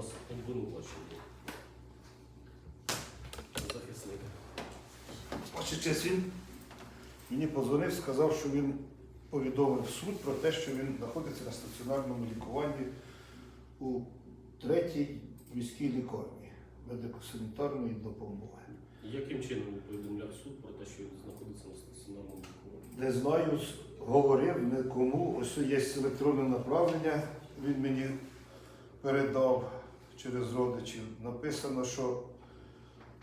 нас обвинувачення. Захисник. Ваша він мені позвонив, сказав, що він повідомив суд про те, що він знаходиться на стаціонарному лікуванні у третій міській лікарні медико-санітарної допомоги. Яким чином він повідомляв суд про те, що він знаходиться на стаціонарному лікуванні? Не знаю, говорив нікому. Ось є електронне направлення. Він мені передав через родичів. Написано, що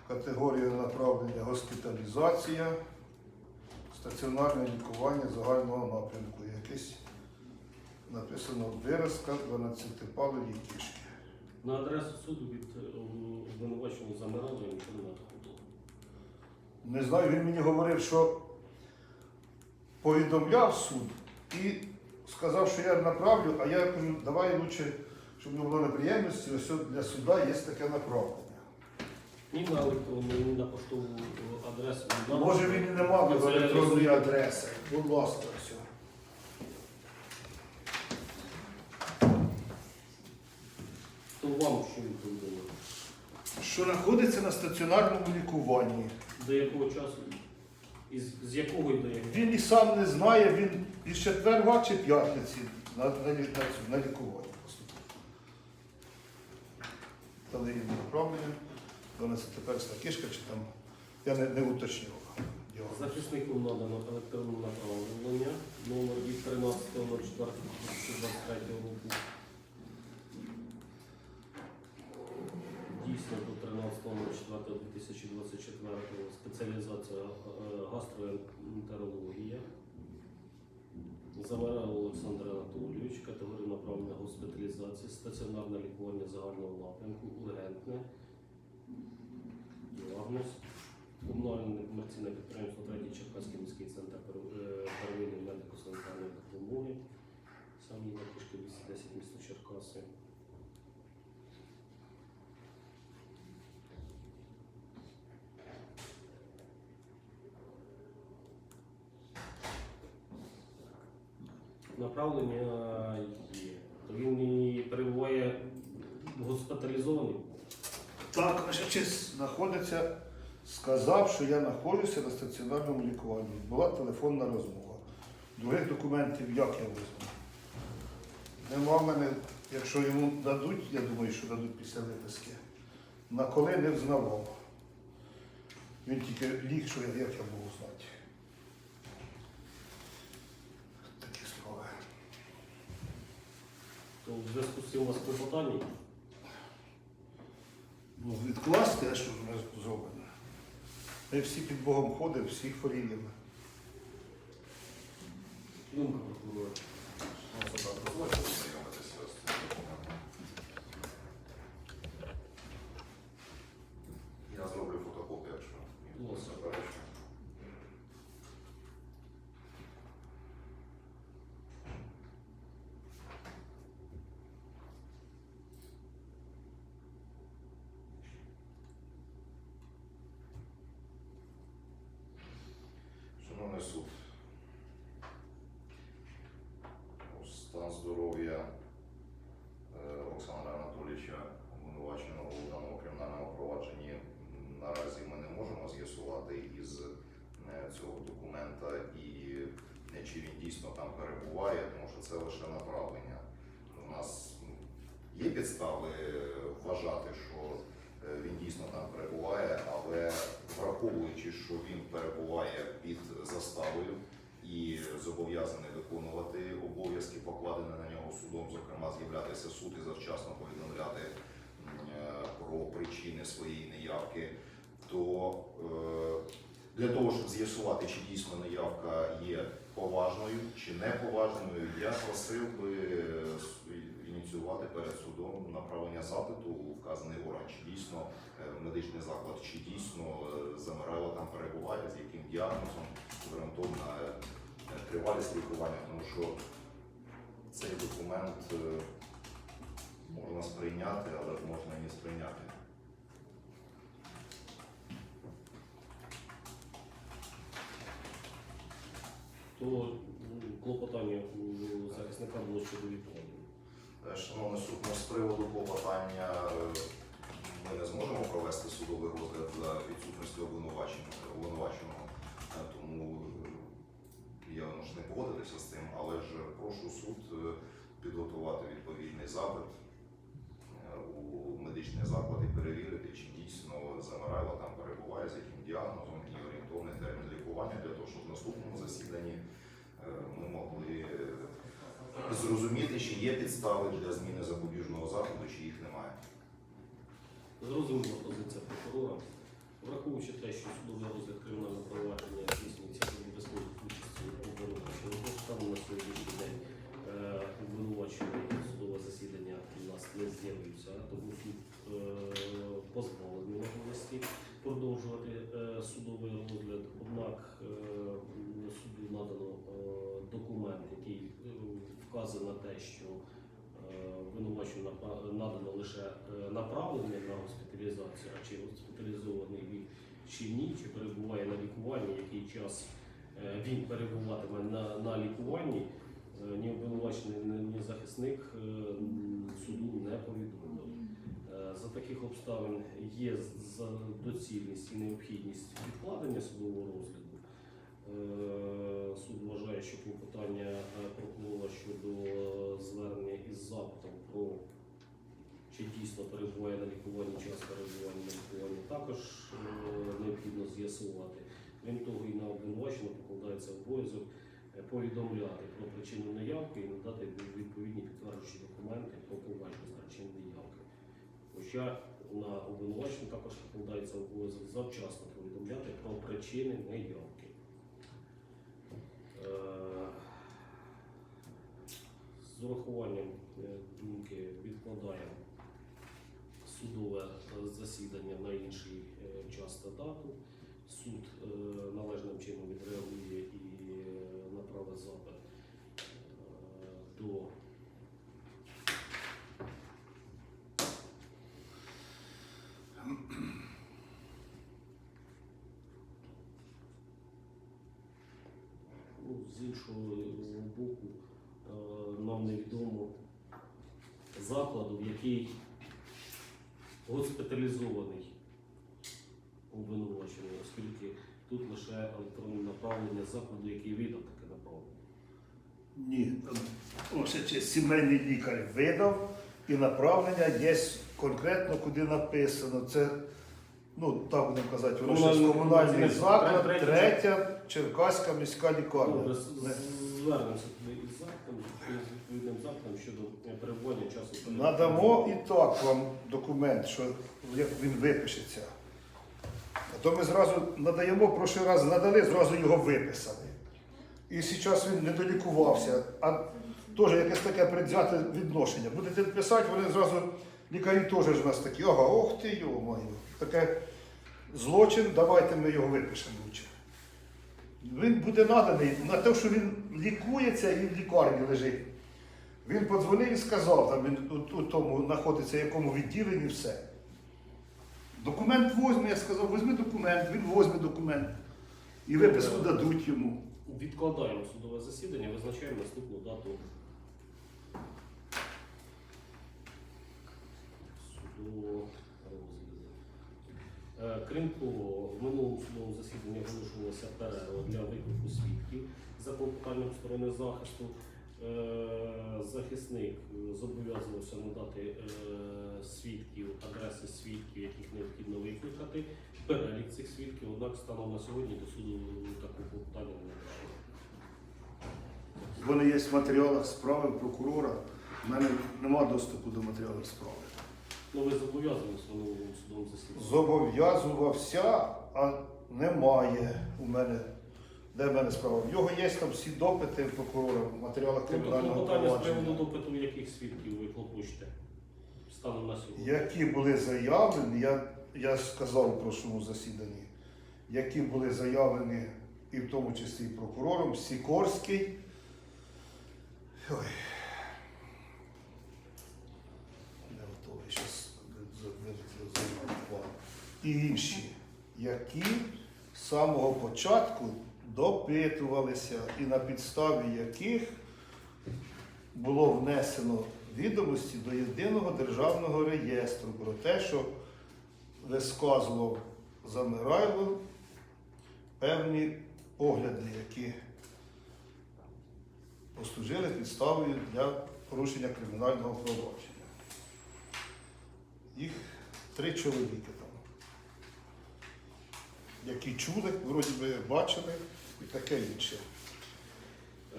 категорія направлення госпіталізація, стаціонарне лікування загального напрямку. Якесь написано виразка 12-палої кішки. На адресу суду від е, обвинуваченого замирало і нічого не надходило. Не знаю, він мені говорив, що повідомляв суд і сказав, що я направлю, а я кажу, давай лучше, щоб не було неприємності, ось от для суда є таке направлення. Ні на електронну, ні на поштову адресу. ні на- Може він і не мав Це електронної розумію. адреси. Будь ласка, все. То вам що він повідомив? Що знаходиться на стаціонарному лікуванні. До якого часу? Із, з якого і до якого? Він і сам не знає, він із четверга чи п'ятниці на, на, лі- на, цю- на лікування Дали їм направлення, 12 перста кишка чи там, я не, не уточнював. діагноз. Захиснику надано електронне направлення номер від 13.04.2023 року. Дійсно до 13.04.2024 спеціалізація е, гастроентерологія. Замирав Олександр Анатолійович, категорія направлення госпіталізації, стаціонарне лікування загального напрямку, ургентне. Діагноз. Комунальне комерційне підприємство Третій Черкаський міський центр е, первинної медико-санітарної допомоги. самі на кишки 210 місто Черкаси. Направлення є. То він і перебуває госпіталізований. Так, ваша честь знаходиться, сказав, що я знаходжуся на стаціонарному лікуванні. Була телефонна розмова. Других документів як я визнав? Нема в мене, якщо йому дадуть, я думаю, що дадуть після виписки. На коли не взнавав. Він тільки ліг, що я, як я можу знати. Такі слова. То в зв'язку з цим у вас клопотання. Ну, відкласти, а що в нас зроблено? Ми всі під Богом ходимо, всі хворіємо. Думка прокурора. Дозвольте ознайомитися з цим документом. Я зроблю фотокопію, якщо ніхто не заперечує. Шановний суд, стан здоров'я е, Олександра Анатолійовича, обвинуваченого у даному кримінальному провадженні, наразі ми не можемо з'ясувати із е, цього документа і е, чи він дійсно там перебуває, тому що це лише направлення. У нас є підстави вважати, що він дійсно там перебуває, але враховуючи, що він перебуває під заставою і зобов'язаний виконувати обов'язки, покладені на нього судом, зокрема з'являтися суд і завчасно повідомляти е, про причини своєї неявки, то е, для того, щоб з'ясувати, чи дійсно неявка є поважною чи неповажною, я просив би е, ініціювати перед судом направлення запиту у вказаний орган, чи дійсно е, медичний заклад, чи дійсно е, замирало там перебуває, з яким діагнозом, ґрунтовно на е, тривалість лікування, тому що цей документ можна сприйняти, але можна і не сприйняти. То клопотання у захисника було щодо відповіді. Е, Шановний суд, ну, з приводу клопотання е, ми не зможемо провести судовий розгляд за відсутністю обвинуваченого, Е, тому я ж не погодитися з цим, але ж прошу суд підготувати відповідний запит у медичний заклад і перевірити, чи дійсно Замирайло там перебуває, з яким діагнозом і орієнтовний термін лікування для того, щоб в наступному засіданні ми могли зрозуміти, чи є підстави для зміни запобіжного заходу, чи їх немає. Зрозуміла позиція прокурора. Враховуючи те, що судовий розгляд кримінального провадження здійснюється без безпеки участі обвинуваченого, станом на сьогоднішній день е, обвинувачений судове засідання у нас не з'явився, тому суд е, позбавлений можливості продовжувати е, судовий розгляд. Однак е, м, суду надано е, документ, який е, вказує на те, що обвинуваченню напа- надано лише е, направлення на госпіталізацію, а чи госпіталізований він чи ні, чи перебуває на лікуванні, який час е, він перебуватиме на, на лікуванні, е, ні обвинувачений, ні, захисник суду не повідомили. Е, За таких обставин є доцільність і необхідність відкладення судового розгляду. Суд вважає, що клопотання прокурора щодо звернення із запитом про чи дійсно перебуває на лікуванні, час перебування на лікуванні, також е, необхідно з'ясувати. Крім того, і на обвинувачення покладається обов'язок е, повідомляти про причину неявки і надати відповідні підтверджуючі документи про поважність причин неявки. Хоча на обвинувачення також покладається обов'язок завчасно повідомляти про причини неявки. Е, З урахуванням думки відкладаємо судове е, засідання на інший е, час та дату. Суд е, належним чином відреагує і направить запит до Ну, з іншого боку, нам невідомо закладу, в який госпіталізований обвинувачений, оскільки тут лише електронне направлення закладу, який видав таке направлення. Ні, ось ще сімейний лікар видав і направлення є конкретно, куди написано. Це, ну так будемо казати, воно ще Комунальний- заклад, третя- Черкаська міська лікарня. З- звернемося туди із запитом, з відповідним запитом щодо е, перебування часу. Надамо і так вам документ, що він випишеться. А то ми зразу надаємо, прошлий раз надали, зразу його виписали. І зараз він не долікувався, а теж якесь таке предвзяте відношення. Будете писати, вони зразу, лікарі теж ж у нас такі, ага, ох ти йо-моє, таке злочин, давайте ми його випишемо лучше. Він буде наданий на те, що він лікується і в лікарні лежить. Він подзвонив і сказав, там він у, у тому знаходиться, якому відділенні все. Документ возьме, я сказав, візьми документ, він возьме документ. І виписку дадуть йому. Відкладаємо судове засідання, визначаємо наступну дату судового розгляду. Е, Крім того, в минулому судовому засіданні оголошувалася перерва для виклику свідків за клопотанням сторони захисту. Е, Захисник зобов'язувався надати е, свідків, адреси свідків, яких необхідно викликати, перелік цих свідків, однак станом на сьогодні до суду таке клопотання не надійшло. Вони є в матеріалах справи прокурора. У мене немає доступу до матеріалів справи. Ну, ви зобов'язані в судовому засіданні. Зобов'язувався, а немає у мене. Де в мене справа? В нього є там всі допити прокурора в матеріалах Тобто кримінального клопотання з приводу провадження. допиту яких свідків ви клопочете станом на сьогодні? Які були заявлені, я, я сказав у прошлому засіданні, які були заявлені і в тому числі і прокурором Сікорський. Ой. Не готовий щас і інші, які з самого початку допитувалися і на підставі яких було внесено відомості до єдиного державного реєстру про те, що висказував Замирайло певні погляди, які послужили підставою для порушення кримінального провадження. Їх три чоловіки там, які чули, вроді би бачили і таке інше.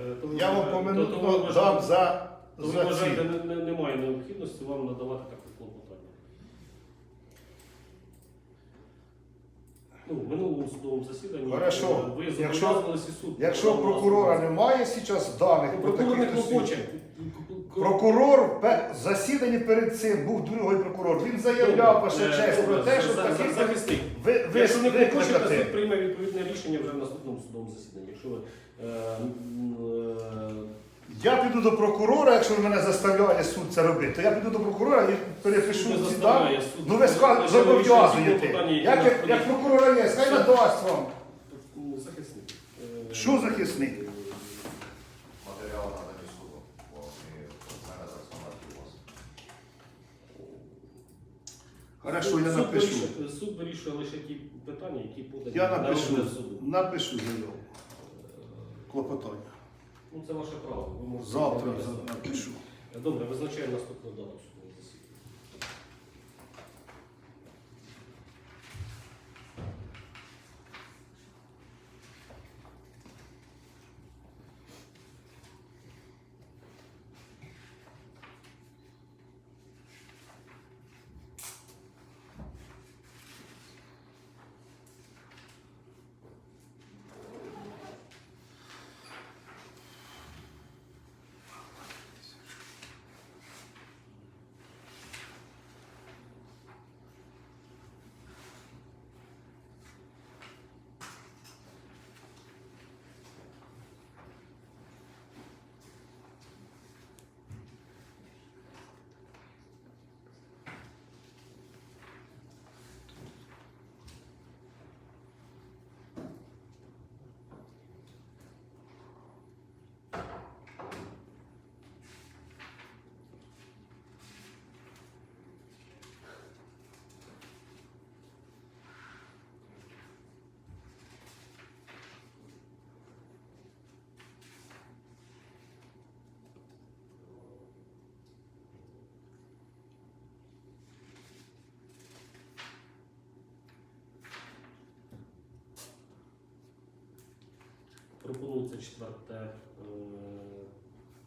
Е, Я вам ви дам за, то ви за вважаєте, ці. не- не- немає необхідності вам надавати таке клопотання. Ну, в минулому судовому засіданні Хорошо. е, ви Якщо- зобов'язувалися суд. Якщо прокурора немає зараз даних про Прокурор не таких клопоче. Прокурор пе- засіданні перед цим був другий прокурор. Він заявляв Добре, ваша е, честь про те, що такі захисник. ви, ви, Якщо не то суд прийме відповідне рішення вже в наступному судовому засіданні. Якщо ви е, м, е, Я піду до прокурора, якщо ви мене заставляє суд це робити, то я піду до прокурора і перепишу не ці заставляє дані. суд. Ну ви ска- Лише зобов'язуєте. вирішує ті клопотання, які Як, як, як прокурора є, хай надасть вам. захисник. Е, Що захисник? Матеріали надані суду, бо і в мене так само, як і у вас. Хорошо, я Суд напишу. вирішує- Суд вирішує лише ті питання, які подані Я напишу, на суду. напишу заяву. Клопотання. Ну, це ваше право. Ви можете Завтра за- напишу. Добре, визначаємо наступну дату 24 е,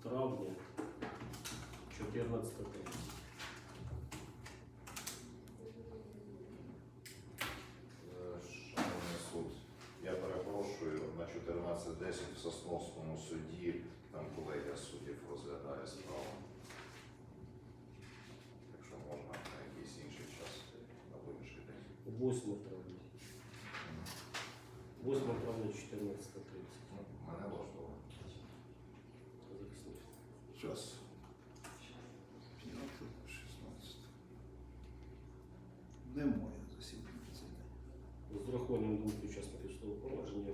травня 14 травня. Е, я перепрошую, на 14.10 в Сосновському суді там колегія суддів розглядає справу. Якщо можна, на якийсь інший час або інший день. 8 травня. 8 травня 14. думки учасників судового провадження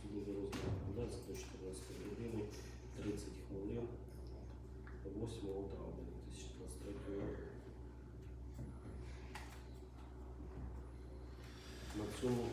судовий розгляд відбудеться 14 години 30 хвилин 8 травня 2023 року. На цьому